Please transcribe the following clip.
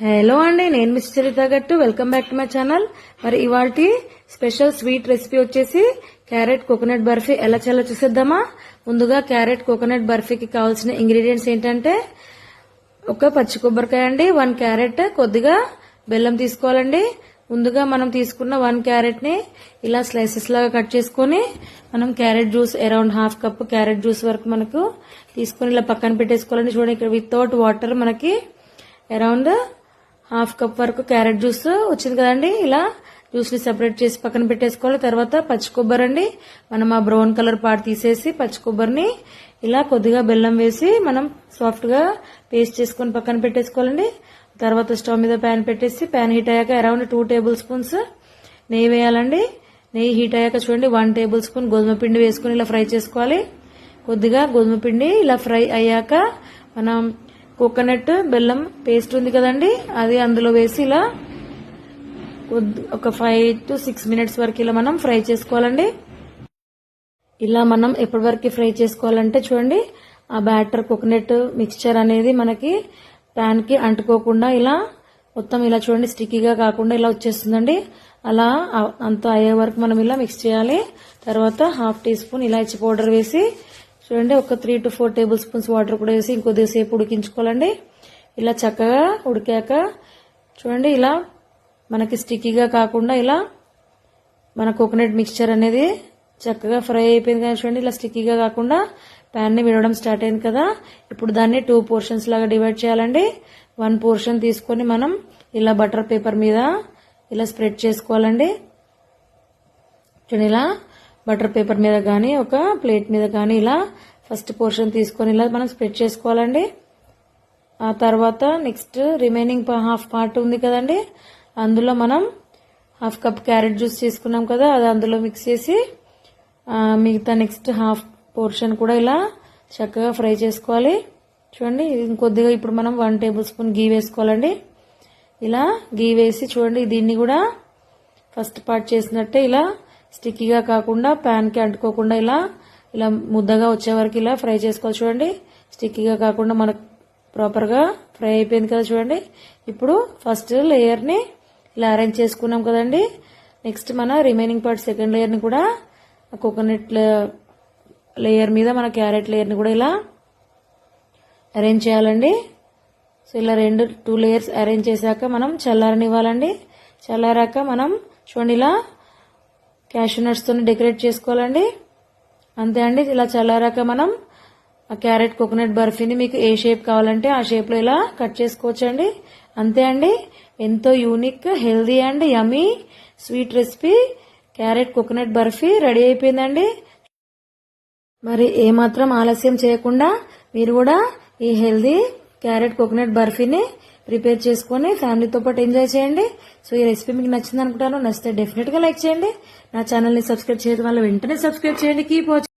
Hello అండి నేను miss Charitha Gattu welcome back to my channel మరి ఇవాళ స్పెషల్ స్వీట్ రెసిపీ వచ్చేసి క్యారెట్ కోకోనట్ బర్ఫీ. ఎలా చేయాలో చూసేద్దామా? ముందుగా క్యారెట్ కోకోనట్ బర్ఫీకి కావాల్సిన ఇంగ్రీడియంట్స్ ఏంటంటే ఒక పచ్చి కొబ్బరికాయ అండి వన్ క్యారెట్ కొద్దిగా బెల్లం తీసుకోవాలండి. ముందుగా మనం తీసుకున్న వన్ క్యారెట్ని ఇలా స్లైసెస్ లాగా కట్ చేసుకొని మనం carrot juice around half cup carrot juice వరకు మనకు తీసుకొని ఇలా పక్కన పెట్టేసుకోవాలండి. చూడండి ఇక్కడ వితౌట్ వాటర్ మనకి అరౌండ్ హాఫ్ కప్ వరకు క్యారెట్ జ్యూస్ వచ్చింది కదండి. ఇలా జ్యూస్ని సెపరేట్ చేసి పక్కన పెట్టేసుకోవాలి. తర్వాత పచ్చి కొబ్బరి అండి. మనం ఆ బ్రౌన్ కలర్ పార్ట్ తీసేసి పచ్చి కొబ్బరిని ఇలా కొద్దిగా బెల్లం వేసి మనం సాఫ్ట్గా పేస్ట్ చేసుకొని పక్కన పెట్టేసుకోవాలండి. తర్వాత స్టవ్ మీద ప్యాన్ పెట్టేసి ప్యాన్ హీట్ అయ్యాక అరౌండ్ టూ టేబుల్ స్పూన్స్ నెయ్యి వేయాలండి. నెయ్యి హీట్ అయ్యాక చూడండి వన్ టేబుల్ స్పూన్ గోధుమ పిండి వేసుకుని ఇలా ఫ్రై చేసుకోవాలి. కొద్దిగా గోధుమ పిండి ఇలా ఫ్రై అయ్యాక మనం కోకోనట్ బెల్లం పేస్ట్ ఉంది కదండి అది అందులో వేసి ఇలా ఒక ఫైవ్ టు సిక్స్ మినిట్స్ వరకు ఇలా మనం ఫ్రై చేసుకోవాలండి. ఇలా మనం ఎప్పటి వరకు ఫ్రై చేసుకోవాలంటే చూడండి ఆ బ్యాటర్ కోకోనట్ మిక్స్చర్ అనేది మనకి ప్యాన్కి అంటుకోకుండా ఇలా మొత్తం ఇలా చూడండి స్టిక్కీగా కాకుండా ఇలా వచ్చేస్తుందండి. అలా అంత అయ్యే వరకు మనం ఇలా మిక్స్ చేయాలి. తర్వాత హాఫ్ టీ స్పూన్ ఇలాచి పౌడర్ వేసి చూడండి ఒక three to four table spoons water కూడా వేసి ఇంకొద్దిసేపు ఉడికించుకోవాలండి. ఇలా చక్కగా ఉడికాక చూడండి ఇలా మనకి స్టిక్కీగా కాకుండా ఇలా మన కోకోనట్ మిక్స్చర్ అనేది చక్కగా ఫ్రై అయిపోయింది కానీ చూడండి ఇలా స్టిక్కీగా కాకుండా ప్యాన్ని విడవడం స్టార్ట్ అయింది కదా. ఇప్పుడు దాన్ని టూ పోర్షన్స్ లాగా డివైడ్ చేయాలండి. వన్ పోర్షన్ తీసుకొని మనం ఇలా బటర్ పేపర్ మీద ఇలా స్ప్రెడ్ చేసుకోవాలండి. చూడండి ఇలా బటర్ పేపర్ మీద కానీ ఒక ప్లేట్ మీద కానీ ఇలా ఫస్ట్ పోర్షన్ తీసుకొని ఇలా మనం స్ప్రెడ్ చేసుకోవాలండి. ఆ తర్వాత నెక్స్ట్ రిమైనింగ్ హాఫ్ పార్ట్ ఉంది కదండి. అందులో మనం హాఫ్ కప్ క్యారెట్ జ్యూస్ తీసుకున్నాం కదా అది అందులో మిక్స్ చేసి మిగతా నెక్స్ట్ హాఫ్ పోర్షన్ కూడా ఇలా చక్కగా ఫ్రై చేసుకోవాలి. చూడండి ఇంకొద్దిగా ఇప్పుడు మనం వన్ టేబుల్ స్పూన్ గీ వేసుకోవాలండి. ఇలా గీ వేసి చూడండి దీన్ని కూడా ఫస్ట్ పార్ట్ చేసినట్టే ఇలా స్టిక్కీగా కాకుండా ప్యాన్కి అంటుకోకుండా ఇలా ఇలా ముద్దగా వచ్చే వరకు ఇలా ఫ్రై చేసుకోవాలి. చూడండి స్టిక్కీగా కాకుండా మనకు ప్రాపర్గా ఫ్రై అయిపోయింది కదా చూడండి. ఇప్పుడు ఫస్ట్ లేయర్ని ఇలా అరేంజ్ చేసుకున్నాం కదండి. నెక్స్ట్ మన రిమైనింగ్ పార్ట్ సెకండ్ లేయర్ని కూడా కోకోనట్ లేయర్ మీద మన క్యారెట్ లేయర్ని కూడా ఇలా అరేంజ్ చేయాలండి. సో ఇలా రెండు టూ లేయర్స్ అరేంజ్ చేశాక మనం చల్లారనివ్వాలండి. చల్లారాక మనం చూడండి ఇలా క్యాషూ నట్స్తో డెకరేట్ చేసుకోవాలండి. అంతే అండి ఇలా చల్లారాక మనం ఆ క్యారెట్ కోకోనట్ బర్ఫీని మీకు ఏ షేప్ కావాలంటే ఆ షేప్లో ఇలా కట్ చేసుకోవచ్చండి. అంతే అండి ఎంతో unique healthy and yummy sweet recipe. Carrot coconut barfi ready అయిపోయిందండి. మరి ఏమాత్రం ఆలస్యం చేయకుండా మీరు కూడా ఈ హెల్దీ క్యారెట్ కోకోనట్ బర్ఫీని ప్రిపేర్ చేసుకొని ఫ్యామిలీతో పాటు ఎంజాయ్ చేయండి. సో ఈ రెసిపీ మీకు నచ్చింది అనుకుంటాను నచ్చితే డెఫినెట్గా లైక్ చేయండి. నా ఛానల్ని సబ్స్క్రైబ్ చేయడం వల్ల వెంటనే సబ్స్క్రైబ్ చేయండి. కీప్